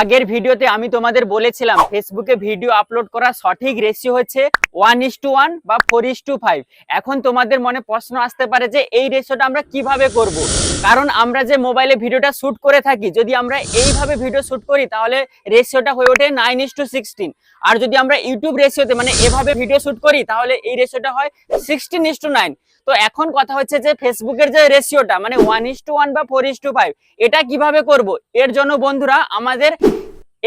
আগের ভিডিওতে আমি তোমাদের বলেছিলাম ফেসবুকে ভিডিও আপলোড করার সঠিক রেশিও হচ্ছে ওয়ান ইস টু ওয়ান বা ফোর ইস টু ফাইভ এখন তোমাদের মনে প্রশ্ন আসতে পারে যে এই রেশিওটা আমরা কীভাবে করব। কারণ আমরা যে মোবাইলে ভিডিওটা শ্যুট করে থাকি, যদি আমরা এইভাবে ভিডিও শ্যুট করি, তাহলে রেশিওটা হয়ে ওঠে নাইন ইস টু সিক্সটিন আর যদি আমরা ইউটিউব রেশিওতে মানে এভাবে ভিডিও শুট করি, তাহলে এই রেশিওটা হয় সিক্সটিন ইস টু নাইন তো এখন কথা হচ্ছে যে ফেসবুকের যে রেশিওটা মানে ওয়ান ইস টু ওয়ান বা ফোর ইস টু ফাইভ এটা কীভাবে করব? এর জন্য বন্ধুরা, আমাদের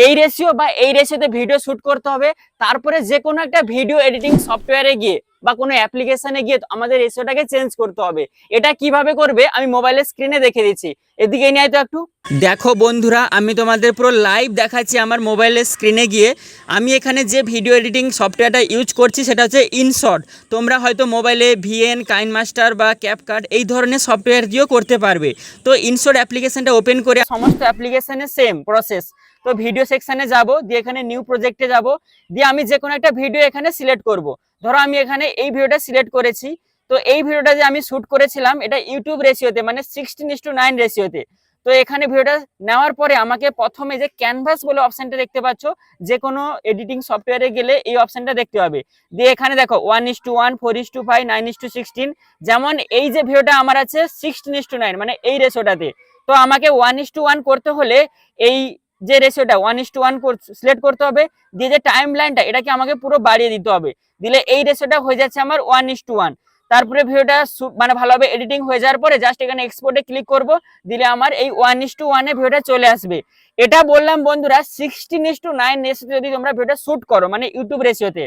এই রেশিও বা এই রেশিওতে ভিডিও শ্যুট করতে হবে। তারপরে যে কোনো একটা ভিডিও এডিটিং সফটওয়্যারে গিয়ে বা কোনো অ্যাপ্লিকেশনে গিয়ে আমাদের রেশিওটাকে চেঞ্জ করতে হবে। এটা কীভাবে করবে? আমি মোবাইলের স্ক্রিনে দেখে দিচ্ছি। এদিকে নিয়ে তো একটু। দেখো বন্ধুরা, আমি তোমাদের পুরো লাইভ দেখাচ্ছি আমার মোবাইলের স্ক্রিনে গিয়ে। আমি এখানে যে ভিডিও এডিটিং সফটওয়্যারটা ইউজ করছি সেটা হচ্ছে ইনশর্ট তোমরা হয়তো মোবাইলে ভিএন কাইন মাস্টার বা ক্যাপকার্ট এই ধরনের সফটওয়্যার দিয়েও করতে পারবে। তো ইনশর্ট অ্যাপ্লিকেশনটা ওপেন করে সমস্ত অ্যাপ্লিকেশানে সেম প্রসেস তো ভিডিও সেকশানে যাব, দিয়ে এখানে নিউ প্রজেক্টে যাব। দিয়ে আমি যে কোনো একটা ভিডিও এখানে সিলেক্ট করব। ধরো আমি এখানে এই ভিডিওটা সিলেক্ট করেছি, তো এই ভিডিওটা যে আমি শুট করেছিলাম, এটা ইউটিউব রেশিওতে মানে সিক্সটিন ইস টু নাইন রেশিওতে তো। এখানে ভিডিওটা নেওয়ার পরে আমাকে প্রথমে যে ক্যানভাস বলে অপশনটা দেখতে পাচ্ছ, যে কোনো এডিটিং সফটওয়্যারে গেলে এই অপশনটা দেখতে হবে। দিয়ে এখানে দেখো one is to one four is to five nine is to sixteen যেমন এই যে ভিডিওটা আমার আছে সিক্সটিন ইস টু নাইন মানে এই রেশিওটাতে তো আমাকে ওয়ান ইস টু ওয়ান করতে হলে এই যে রেশিওটা one is to one select করতে হবে, দিয়ে যে টাইম লাইনটা এটাকে আমাকে পুরো বাড়িয়ে দিতে হবে। দিলে এই রেশিওটা হয়ে যাচ্ছে আমার ওয়ান ইস টু ওয়ান তারপরে ভিডিওটা মানে ভালোভাবে এডিটিং হয়ে যাওয়ার পরে জাস্ট এখানে এক্সপোর্টে ক্লিক করব, দিলে আমার এই ওয়ান ইস টু ওয়ানে ভিডিওটা চলে আসবে। এটা বললাম বন্ধুরা সিক্সটিন ইস টু নাইন রেশিওতে যদি তোমরা ভিডিওটা শুট করো মানে ইউটিউব রেশিওতে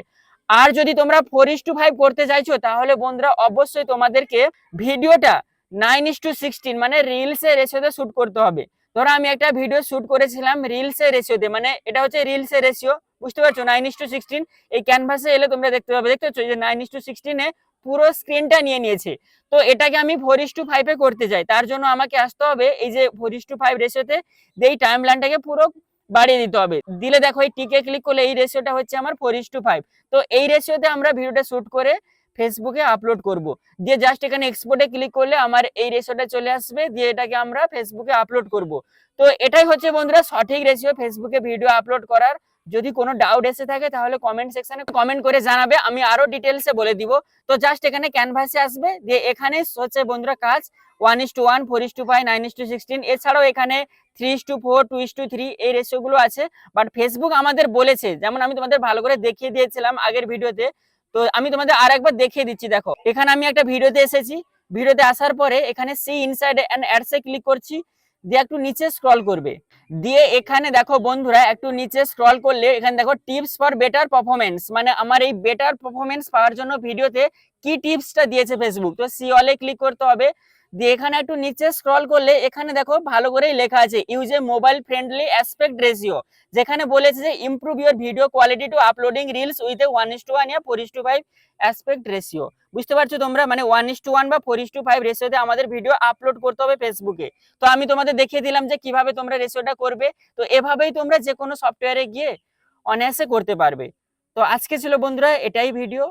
আর যদি তোমরা ফোর ইস টু ফাইভ করতে চাইছো, তাহলে বন্ধুরা অবশ্যই তোমাদেরকে ভিডিওটা নাইন ইস টু সিক্সটিন মানে রিলসে রেশিওতে শুট করতে হবে। ধরো আমি একটা ভিডিও শুট করেছিলাম রিলসের রেশিওতে মানে এটা হচ্ছে রিলসের রেশিও বুঝতে পারছ? নাইন ইস টু সিক্সটিন এই ক্যানভাসে এলে তোমরা দেখতে পাবে, দেখতে পাচ্ছ? যে নাইন ইস টু সিক্সটিনে পুরো স্ক্রিনটা নিয়ে নিয়েছে। তো এটাকে আমি ফোর ইস টু ফাইভে করতে চাই, তার জন্য আমাকে আসতে হবে এই যে ফোর ইস টু ফাইভ রেশিওতে এই টাইম লাইনটাকে পুরো বাড়িয়ে দিতে হবে। দিলে দেখো এই টিকে ক্লিক করলে এই রেশিওটা হচ্ছে আমার ফোর ইস টু ফাইভ তো এই রেশিওতে আমরা ভিডিওটা শুট করে ফেসবুকে আপলোড করব। দিয়ে জাস্ট এখানে এক্সপোর্টে ক্লিক করলে আমার এই রেশিওটা চলে আসবে, দিয়ে এটাকে আমরা ফেসবুকে আপলোড করব। তো এটাই হচ্ছে বন্ধুরা সঠিক রেশিও ফেসবুকে ভিডিও আপলোড করার। যদি কোনো ডাউট এসে থাকে তাহলে কমেন্ট সেকশনে কমেন্ট করে জানাবে, আমি আরও ডিটেলসে বলে দিব। তো জাস্ট এখানে ক্যানভাসে আসবে, দিয়ে এখানে হচ্ছে বন্ধুরা কাজ one is to one four is to five nine is to sixteen এছাড়াও এখানে three is to four two is to three এই রেশিওগুলো আছে। বাট ফেসবুক আমাদের বলেছে, যেমন আমি তোমাদের ভালো করে দেখিয়ে দিয়েছিলাম আগের ভিডিওতে তো আমি তোমাদের আর একবার দেখিয়ে দিচ্ছি, দেখো। এখানে আমি একটা ভিডিওতে এসেছি। ভিডিওতে আসার পরে এখানে সি ইনসাইড অ্যান্ড অ্যাডসে ক্লিক করছি, দিয়ে একটু নিচে স্ক্রল করবে। দিয়ে এখানে দেখো বন্ধুরা, একটু নিচে স্ক্রল করলে এখানে দেখো টিপস ফর বেটার পারফরমেন্স মানে আমার এই বেটার পারফরমেন্স পাওয়ার জন্য ভিডিওতে কি টিপসটা দিয়েছে ফেসবুক তো সি অলে ক্লিক করতে হবে। দিয়ে এখানে একটু নিচে স্ক্রল করলে এখানে দেখো ভালো করেই লেখা আছে use a mobile friendly aspect ratio যেখানে বলেছে যে improve your video quality to uploading reels with a one is to one yeah four is to five aspect ratio বুঝতে পারছ তোমরা? মানে ওয়ান ইস টু ওয়ান বা ফোর ইস টু ফাইভ রেশিওতে আমাদের ভিডিও আপলোড করতে হবে ফেসবুকে তো আমি তোমাদের দেখিয়ে দিলাম যে কীভাবে তোমরা রেশিওটা করবে। তো এভাবেই তোমরা যে কোনো সফটওয়্যারে গিয়ে অনায়াসে করতে পারবে। তো আজকে ছিল বন্ধুরা, এটাই ভিডিও